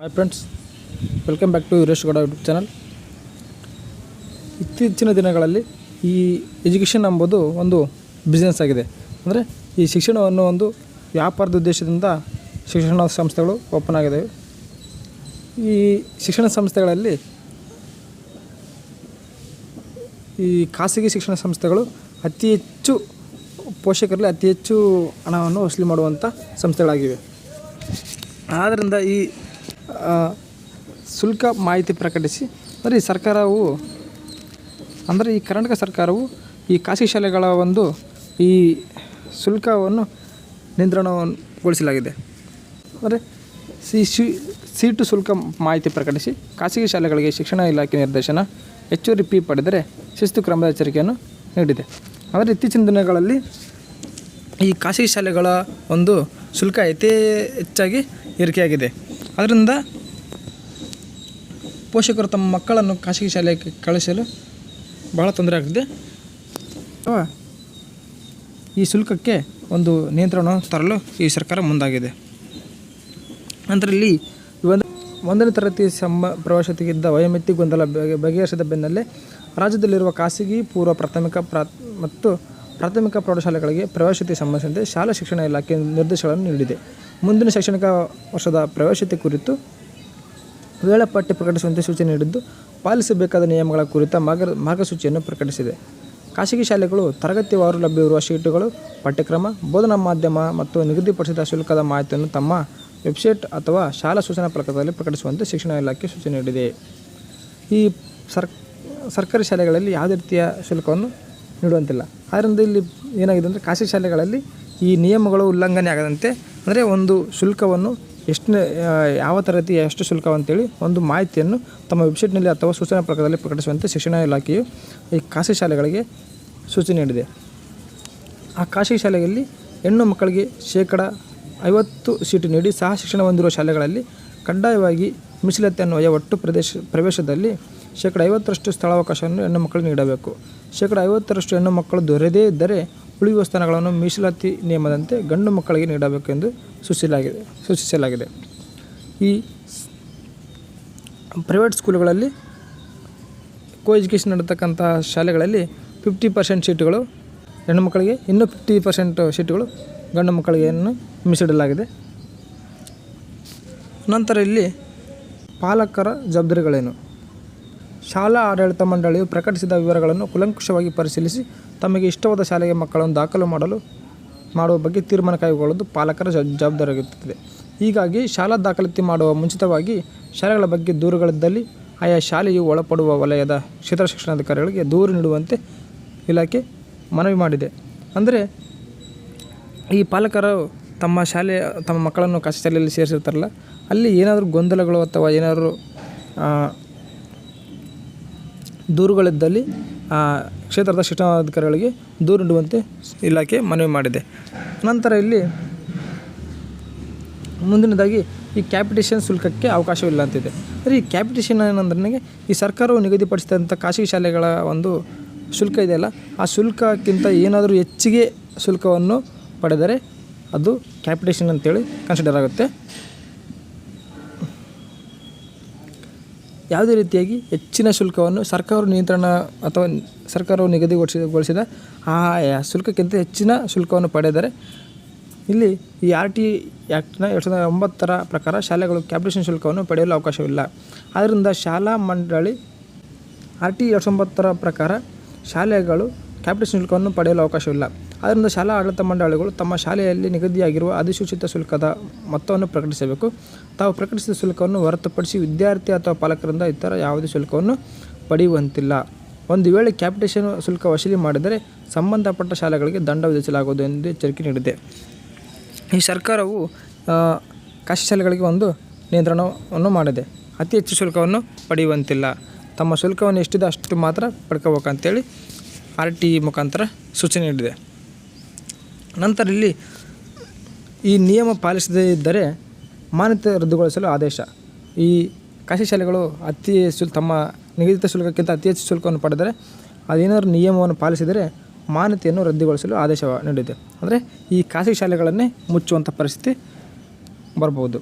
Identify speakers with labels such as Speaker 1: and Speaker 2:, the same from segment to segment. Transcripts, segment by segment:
Speaker 1: Hi friends welcome back to Yuresh Gowda YouTube channel ಇತ್ತೀಚಿನ ದಿನಗಳಲ್ಲಿ ಈ ಎಜುಕೇಷನ್ ಎಂಬುದು ಒಂದು ಬಿಸ್ನೆಸ್ ಆಗಿದೆ. ಅಂದರೆ ಈ ಶಿಕ್ಷಣವನ್ನು ಒಂದು ವ್ಯಾಪಾರದ ಉದ್ದೇಶದಿಂದ ಶಿಕ್ಷಣ ಸಂಸ್ಥೆಗಳು ಓಪನ್ ಆಗಿದ್ದಾವೆ ಈ ಶಿಕ್ಷಣ ಸಂಸ್ಥೆಗಳಲ್ಲಿ ಈ ಖಾಸಗಿ ಶಿಕ್ಷಣ ಸಂಸ್ಥೆಗಳು ಅತಿ ಹೆಚ್ಚು ಪೋಷಕರಲ್ಲಿ ಅತಿ ಹೆಚ್ಚು ಹಣವನ್ನು ವಸೂಲಿ ಮಾಡುವಂಥ ಸಂಸ್ಥೆಗಳಾಗಿವೆ. ಆದ್ದರಿಂದ ಈ ಶುಲ್ಕ ಮಾಹಿತಿ ಪ್ರಕಟಿಸಿ ಅಂದರೆ ಈ ಸರ್ಕಾರವು, ಅಂದರೆ ಈ ಕರ್ನಾಟಕ ಸರ್ಕಾರವು ಈ ಖಾಸಗಿ ಶಾಲೆಗಳ ಒಂದು ಈ ಶುಲ್ಕವನ್ನು ನಿಯಂತ್ರಣಗೊಳಿಸಲಾಗಿದೆ. ಅಂದರೆ ಸಿ ಸೀಟು ಶುಲ್ಕ ಮಾಹಿತಿ ಪ್ರಕಟಿಸಿ, ಖಾಸಗಿ ಶಾಲೆಗಳಿಗೆ ಶಿಕ್ಷಣ ಇಲಾಖೆ ನಿರ್ದೇಶನ ಹೆಚ್ಚುವರಿ ಪಿ ಪಡೆದರೆ ಶಿಸ್ತು ಕ್ರಮದ ಎಚ್ಚರಿಕೆಯನ್ನು ನೀಡಿದೆ. ಆದರೆ ಇತ್ತೀಚಿನ ದಿನಗಳಲ್ಲಿ ಈ ಖಾಸಗಿ ಶಾಲೆಗಳ ಒಂದು ಶುಲ್ಕ ಯಥೇ ಹೆಚ್ಚಾಗಿ ಏರಿಕೆಯಾಗಿದೆ. ಅದರಿಂದ ಪೋಷಕರು ತಮ್ಮ ಮಕ್ಕಳನ್ನು ಖಾಸಗಿ ಶಾಲೆಗೆ ಕಳಿಸಲು ಬಹಳ ತೊಂದರೆ ಆಗ್ತಿದೆ. ಅಥವಾ ಈ ಶುಲ್ಕಕ್ಕೆ ಒಂದು ನಿಯಂತ್ರಣವನ್ನು ತರಲು ಈ ಸರ್ಕಾರ ಮುಂದಾಗಿದೆ. ನಂತರ ಇಲ್ಲಿ ಒಂದು ಒಂದನೇ ತರಗತಿ ಸಂಬ ಪ್ರವೇಶತೆಗಿದ್ದ ವಯೋಮಿತಿ ಗೊಂದಲ ಬಗೆ ಬಗೆಹರಿಸಿದ ಬೆನ್ನಲ್ಲೇ ರಾಜ್ಯದಲ್ಲಿರುವ ಖಾಸಗಿ, ಪೂರ್ವ, ಪ್ರಾಥಮಿಕ ಪ್ರಾ ಮತ್ತು ಪ್ರಾಥಮಿಕ ಪ್ರೌಢಶಾಲೆಗಳಿಗೆ ಪ್ರವೇಶತೆ ಸಂಬಂಧಿಸಿದಂತೆ ಶಾಲಾ ಶಿಕ್ಷಣ ಇಲಾಖೆ ನಿರ್ದೇಶನಗಳನ್ನು ನೀಡಿದೆ. ಮುಂದಿನ ಶೈಕ್ಷಣಿಕ ವರ್ಷದ ಪ್ರವೇಶತೆ ಕುರಿತು ವೇಳಾಪಟ್ಟಿ ಪ್ರಕಟಿಸುವಂತೆ ಸೂಚನೆ ನೀಡಿದ್ದು ಪಾಲಿಸಬೇಕಾದ ನಿಯಮಗಳ ಕುರಿತ ಮಾರ್ಗ ಮಾರ್ಗಸೂಚಿಯನ್ನು ಪ್ರಕಟಿಸಿದೆ. ಖಾಸಗಿ ಶಾಲೆಗಳು ತರಗತಿವಾರು ಲಭ್ಯವಿರುವ ಶೀಟುಗಳು, ಪಠ್ಯಕ್ರಮ, ಬೋಧನಾ ಮಾಧ್ಯಮ ಮತ್ತು ನಿಗದಿಪಡಿಸಿದ ಶುಲ್ಕದ ಮಾಹಿತಿಯನ್ನು ತಮ್ಮ ವೆಬ್ಸೈಟ್ ಅಥವಾ ಶಾಲಾ ಸೂಚನಾ ಫಲಕದಲ್ಲಿ ಪ್ರಕಟಿಸುವಂತೆ ಶಿಕ್ಷಣ ಇಲಾಖೆ ಸೂಚನೆ ನೀಡಿದೆ. ಈ ಸರ್, ಸರ್ಕಾರಿ ಶಾಲೆಗಳಲ್ಲಿ ಯಾವುದೇ ರೀತಿಯ ಶುಲ್ಕವನ್ನು ನೀಡುವಂತಿಲ್ಲ. ಆದ್ದರಿಂದ ಇಲ್ಲಿ ಏನಾಗಿದೆ ಅಂದರೆ ಖಾಸಗಿ ಶಾಲೆಗಳಲ್ಲಿ ಈ ನಿಯಮಗಳು ಉಲ್ಲಂಘನೆ ಆಗದಂತೆ ಅಂದರೆ ಒಂದು ಶುಲ್ಕವನ್ನು ಎಷ್ಟು ಯಾವ ತರಗತಿ ಎಷ್ಟು ಶುಲ್ಕ ಅಂತೇಳಿ ಒಂದು ಮಾಹಿತಿಯನ್ನು ತಮ್ಮ ವೆಬ್ಸೈಟ್ನಲ್ಲಿ ಅಥವಾ ಸೂಚನಾ ಪ್ರಕಾರದಲ್ಲಿ ಪ್ರಕಟಿಸುವಂತೆ ಶಿಕ್ಷಣ ಇಲಾಖೆಯು ಈ ಖಾಸಗಿ ಶಾಲೆಗಳಿಗೆ ಸೂಚನೆ ನೀಡಿದೆ. ಆ ಖಾಸಗಿ ಶಾಲೆಯಲ್ಲಿ ಹೆಣ್ಣು ಮಕ್ಕಳಿಗೆ ಶೇಕಡ ಐವತ್ತು ಸೀಟು ನೀಡಿ ಸಹ ಶಿಕ್ಷಣ ಹೊಂದಿರುವ ಶಾಲೆಗಳಲ್ಲಿ ಕಡ್ಡಾಯವಾಗಿ ಮೀಸಲಾತಿ ಅನ್ನುವ ಒಟ್ಟು ಪ್ರದೇಶ, ಪ್ರವೇಶದಲ್ಲಿ ಶೇಕಡ ಐವತ್ತರಷ್ಟು ಸ್ಥಳಾವಕಾಶವನ್ನು ಹೆಣ್ಣು ಮಕ್ಕಳು ನೀಡಬೇಕು. ಶೇಕಡ ಐವತ್ತರಷ್ಟು ಹೆಣ್ಣು ಮಕ್ಕಳು ದೊರೆಯದೇ ಇದ್ದರೆ ಉಳಿಯುವ ಸ್ಥಾನಗಳನ್ನು ಮೀಸಲಾತಿ ನಿಯಮದಂತೆ ಗಂಡು ಮಕ್ಕಳಿಗೆ ನೀಡಬೇಕೆಂದು ಸೂಚಿಸಲಾಗಿದೆ ಸೂಚಿಸಲಾಗಿದೆ. ಈ ಪ್ರೈವೇಟ್ ಸ್ಕೂಲುಗಳಲ್ಲಿ ಕೋ ಎಜುಕೇಷನ್ ನಡತಕ್ಕಂತಹ ಶಾಲೆಗಳಲ್ಲಿ ಫಿಫ್ಟಿ ಪರ್ಸೆಂಟ್ ಸೀಟುಗಳು ಹೆಣ್ಣು ಮಕ್ಕಳಿಗೆ, ಇನ್ನೂ ಫಿಫ್ಟಿ ಪರ್ಸೆಂಟ್ ಸೀಟುಗಳು ಗಂಡು ಮಕ್ಕಳಿಗೆ ಅನ್ನು ಮೀಸಲಿಡಲಾಗಿದೆ. ನಂತರ ಇಲ್ಲಿ ಪಾಲಕರ ಜವಾಬ್ದಾರಿಗಳೇನು? ಶಾಲಾ ಆಡಳಿತ ಮಂಡಳಿಯು ಪ್ರಕಟಿಸಿದ ವಿವರಗಳನ್ನು ಕುಲಂಕುಷವಾಗಿ ಪರಿಶೀಲಿಸಿ ತಮಗೆ ಇಷ್ಟವಾದ ಶಾಲೆಗೆ ಮಕ್ಕಳನ್ನು ದಾಖಲು ಮಾಡಲು, ಮಾಡುವ ಬಗ್ಗೆ ತೀರ್ಮಾನ ಕೈಗೊಳ್ಳುವುದು ಪಾಲಕರ ಜವಾಬ್- ಜವಾಬ್ದಾರಿಯಾಗಿರುತ್ತದೆ. ಹೀಗಾಗಿ ಶಾಲಾ ದಾಖಲಾತಿ ಮಾಡುವ ಮುಂಚಿತವಾಗಿ ಶಾಲೆಗಳ ಬಗ್ಗೆ ದೂರುಗಳಿದ್ದಲ್ಲಿ ಆಯಾ ಶಾಲೆಯು ಒಳಪಡುವ ವಲಯದ ಕ್ಷೇತ್ರ ಶಿಕ್ಷಣಾಧಿಕಾರಿಗಳಿಗೆ ದೂರು ನೀಡುವಂತೆ ಇಲಾಖೆ ಮನವಿ ಮಾಡಿದೆ. ಅಂದರೆ ಈ ಪಾಲಕರು ತಮ್ಮ ಶಾಲೆ, ತಮ್ಮ ಮಕ್ಕಳನ್ನು ಖಾಸಗಿ ಶಾಲೆಯಲ್ಲಿ ಸೇರಿಸಿರ್ತಾರಲ್ಲ, ಅಲ್ಲಿ ಏನಾದರೂ ಗೊಂದಲಗಳು ಅಥವಾ ಏನಾದರೂ ದೂರುಗಳಿದ್ದಲ್ಲಿ ಕ್ಷೇತ್ರದ ಶಿಕ್ಷಣಾಧಿಕಾರಿಗಳಿಗೆ ದೂರು ನೀಡುವಂತೆ ಇಲಾಖೆ ಮನವಿ ಮಾಡಿದೆ. ನಂತರ ಇಲ್ಲಿ ಮುಂದಿನದಾಗಿ ಈ ಕ್ಯಾಪಿಟೇಷನ್ ಶುಲ್ಕಕ್ಕೆ ಅವಕಾಶವಿಲ್ಲ ಅಂತಿದೆ. ಅಂದರೆ ಈ ಕ್ಯಾಪಿಟೇಷನ್ ಏನಂದ್ರೆ ಈ ಸರ್ಕಾರವು ನಿಗದಿಪಡಿಸಿದಂಥ ಖಾಸಗಿ ಶಾಲೆಗಳ ಒಂದು ಶುಲ್ಕ ಇದೆಯಲ್ಲ, ಆ ಶುಲ್ಕಕ್ಕಿಂತ ಏನಾದರೂ ಹೆಚ್ಚಿಗೆ ಶುಲ್ಕವನ್ನು ಪಡೆದರೆ ಅದು ಕ್ಯಾಪಿಟೇಷನ್ ಅಂತೇಳಿ ಕನ್ಸಿಡರ್ ಆಗುತ್ತೆ. ಯಾವುದೇ ರೀತಿಯಾಗಿ ಹೆಚ್ಚಿನ ಶುಲ್ಕವನ್ನು ಸರ್ಕಾರವು ನಿಯಂತ್ರಣ ಅಥವಾ ಸರ್ಕಾರವು ನಿಗದಿಗೊಳಿಸಿಗೊಳಿಸಿದ ಆ ಶುಲ್ಕಕ್ಕಿಂತ ಹೆಚ್ಚಿನ ಶುಲ್ಕವನ್ನು ಪಡೆದರೆ ಇಲ್ಲಿ ಈ ಆರ್ ಟಿ ಆ್ಯಕ್ಟ್ನ ಎರಡು ಸಾವಿರದ ಒಂಬತ್ತರ ಪ್ರಕಾರ ಶಾಲೆಗಳು ಕ್ಯಾಪಿಟೇಷನ್ ಶುಲ್ಕವನ್ನು ಪಡೆಯಲು ಅವಕಾಶವಿಲ್ಲ. ಆದ್ದರಿಂದ ಶಾಲಾ ಮಂಡಳಿ ಆರ್ ಟಿ ಎರಡು ಒಂಬತ್ತರ ಪ್ರಕಾರ ಶಾಲೆಗಳು ಕ್ಯಾಪಿಟೇಷನ್ ಶುಲ್ಕವನ್ನು ಪಡೆಯಲು ಅವಕಾಶವಿಲ್ಲ. ಆದ್ದರಿಂದ ಶಾಲಾ ಆಡಳಿತ ಮಂಡಳಿಗಳು ತಮ್ಮ ಶಾಲೆಯಲ್ಲಿ ನಿಗದಿಯಾಗಿರುವ ಅಧಿಸೂಚಿತ ಶುಲ್ಕದ ಮೊತ್ತವನ್ನು ಪ್ರಕಟಿಸಬೇಕು. ತಾವು ಪ್ರಕಟಿಸಿದ ಶುಲ್ಕವನ್ನು ಹೊರತುಪಡಿಸಿ ವಿದ್ಯಾರ್ಥಿ ಅಥವಾ ಪಾಲಕರಿಂದ ಇತರ ಯಾವುದೇ ಶುಲ್ಕವನ್ನು ಪಡೆಯುವಂತಿಲ್ಲ. ಒಂದು ವೇಳೆ ಕ್ಯಾಪಿಟೇಷನ್ ಶುಲ್ಕ ವಸೂಲಿ ಮಾಡಿದರೆ ಸಂಬಂಧಪಟ್ಟ ಶಾಲೆಗಳಿಗೆ ದಂಡ ವಿಧಿಸಲಾಗುವುದು ಎಂದು ಎಚ್ಚರಿಕೆ ನೀಡಿದೆ. ಈ ಸರ್ಕಾರವು ಖಾಸಗಿ ಶಾಲೆಗಳಿಗೆ ಒಂದು ನಿಯಂತ್ರಣವನ್ನು ಮಾಡಿದೆ. ಅತಿ ಹೆಚ್ಚು ಶುಲ್ಕವನ್ನು ಪಡೆಯುವಂತಿಲ್ಲ. ತಮ್ಮ ಶುಲ್ಕವನ್ನು ಎಷ್ಟಿದೆ ಅಷ್ಟು ಮಾತ್ರ ಪಡ್ಕೋಬೇಕಂತೇಳಿ ಆರ್ ಟಿ ಮುಖಾಂತರ ಸೂಚನೆ ನೀಡಿದೆ. ನಂತರ ಇಲ್ಲಿ ಈ ನಿಯಮ ಪಾಲಿಸದೇ ಇದ್ದರೆ ಮಾನ್ಯತೆ ರದ್ದುಗೊಳಿಸಲು ಆದೇಶ. ಈ ಖಾಸಗಿ ಶಾಲೆಗಳು ಅತಿ ಶುಲ್ ತಮ್ಮ ನಿಗದಿತ ಶುಲ್ಕಕ್ಕಿಂತ ಅತಿ ಹೆಚ್ಚು ಶುಲ್ಕವನ್ನು ಪಡೆದರೆ ಅದೇನಾದರೂ ನಿಯಮವನ್ನು ಪಾಲಿಸಿದರೆ ಮಾನ್ಯತೆಯನ್ನು ರದ್ದುಗೊಳಿಸಲು ಆದೇಶ ನೀಡಿದೆ. ಅಂದರೆ ಈ ಖಾಸಗಿ ಶಾಲೆಗಳನ್ನೇ ಮುಚ್ಚುವಂಥ ಪರಿಸ್ಥಿತಿ ಬರಬಹುದು.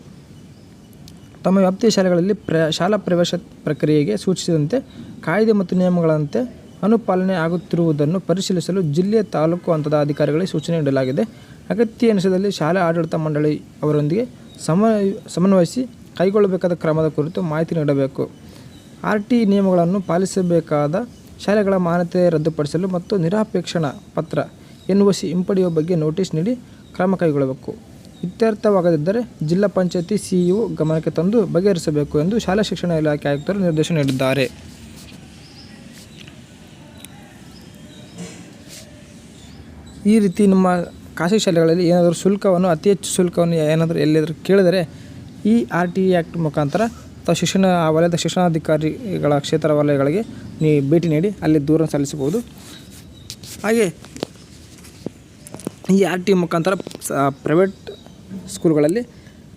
Speaker 1: ತಮ್ಮ ವ್ಯಾಪ್ತಿಯ ಶಾಲೆಗಳಲ್ಲಿ ಪ್ರ, ಶಾಲಾ ಪ್ರವೇಶ ಪ್ರಕ್ರಿಯೆಗೆ ಸೂಚಿಸಿದಂತೆ ಕಾಯ್ದೆ ಮತ್ತು ನಿಯಮಗಳಂತೆ ಅನುಪಾಲನೆ ಆಗುತ್ತಿರುವುದನ್ನು ಪರಿಶೀಲಿಸಲು ಜಿಲ್ಲೆಯ ತಾಲೂಕು ಹಂತದ ಅಧಿಕಾರಿಗಳಿಗೆ ಸೂಚನೆ ನೀಡಲಾಗಿದೆ. ಅಗತ್ಯ ಅನಿಸದಲ್ಲಿ ಶಾಲಾ ಆಡಳಿತ ಮಂಡಳಿ ಅವರೊಂದಿಗೆ ಸಮ ಸಮನ್ವಯಿಸಿ ಕೈಗೊಳ್ಳಬೇಕಾದ ಕ್ರಮದ ಕುರಿತು ಮಾಹಿತಿ ನೀಡಬೇಕು. ಆರ್ ಟಿ ನಿಯಮಗಳನ್ನು ಪಾಲಿಸಬೇಕಾದ ಶಾಲೆಗಳ ಮಾನ್ಯತೆ ರದ್ದುಪಡಿಸಲು ಮತ್ತು ನಿರಾಪೇಕ್ಷಣ ಪತ್ರ ಎನ್ ಒ ಸಿ ಹಿಂಪಡೆಯುವ ಬಗ್ಗೆ ನೋಟಿಸ್ ನೀಡಿ ಕ್ರಮ ಕೈಗೊಳ್ಳಬೇಕು. ಇತ್ಯರ್ಥವಾಗದಿದ್ದರೆ ಜಿಲ್ಲಾ ಪಂಚಾಯತಿ ಸಿಇಒ ಗಮನಕ್ಕೆ ತಂದು ಬಗೆಹರಿಸಬೇಕು ಎಂದು ಶಾಲಾ ಶಿಕ್ಷಣ ಇಲಾಖೆ ಆಯುಕ್ತರು ನಿರ್ದೇಶನ ನೀಡಿದ್ದಾರೆ. ಈ ರೀತಿ ನಮ್ಮ ಖಾಸಗಿ ಶಾಲೆಗಳಲ್ಲಿ ಏನಾದರೂ ಶುಲ್ಕವನ್ನು, ಅತಿ ಹೆಚ್ಚು ಶುಲ್ಕವನ್ನು ಏನಾದರೂ ಎಲ್ಲಿಯಾದರೂ ಕೇಳಿದರೆ ಈ ಆರ್ ಟಿ ಆ್ಯಕ್ಟ್ ಮುಖಾಂತರ ಅಥವಾ ಶಿಕ್ಷಣ ವಲಯದ ಶಿಕ್ಷಣಾಧಿಕಾರಿಗಳ ಕ್ಷೇತ್ರ ವಲಯಗಳಿಗೆ ನೀ ಭೇಟಿ ನೀಡಿ, ಅಲ್ಲಿ ದೂರ ಸಲ್ಲಿಸಬಹುದು. ಹಾಗೆ ಈ ಆರ್ ಟಿ ಮುಖಾಂತರ ಪ್ರೈವೇಟ್ ಸ್ಕೂಲ್ಗಳಲ್ಲಿ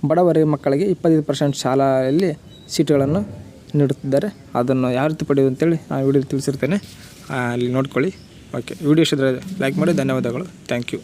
Speaker 1: ಬಡವರ ಮಕ್ಕಳಿಗೆ ಇಪ್ಪತ್ತೈದು ಪರ್ಸೆಂಟ್ ಶಾಲೆಯಲ್ಲಿ ಸೀಟುಗಳನ್ನು ನೀಡುತ್ತಿದ್ದಾರೆ. ಅದನ್ನು ಯಾವ ರೀತಿ ಪಡೆಯುವುದು ಅಂತೇಳಿ ನಾನು ವಿಡಿಯೋ ತಿಳಿಸಿರ್ತೇನೆ. ಅಲ್ಲಿ ನೋಡ್ಕೊಳ್ಳಿ. ಓಕೆ ವಿಡಿಯೋ ಇಷ್ಟ ಲೈಕ್ ಮಾಡಿ ಧನ್ಯವಾದಗಳು. Thank you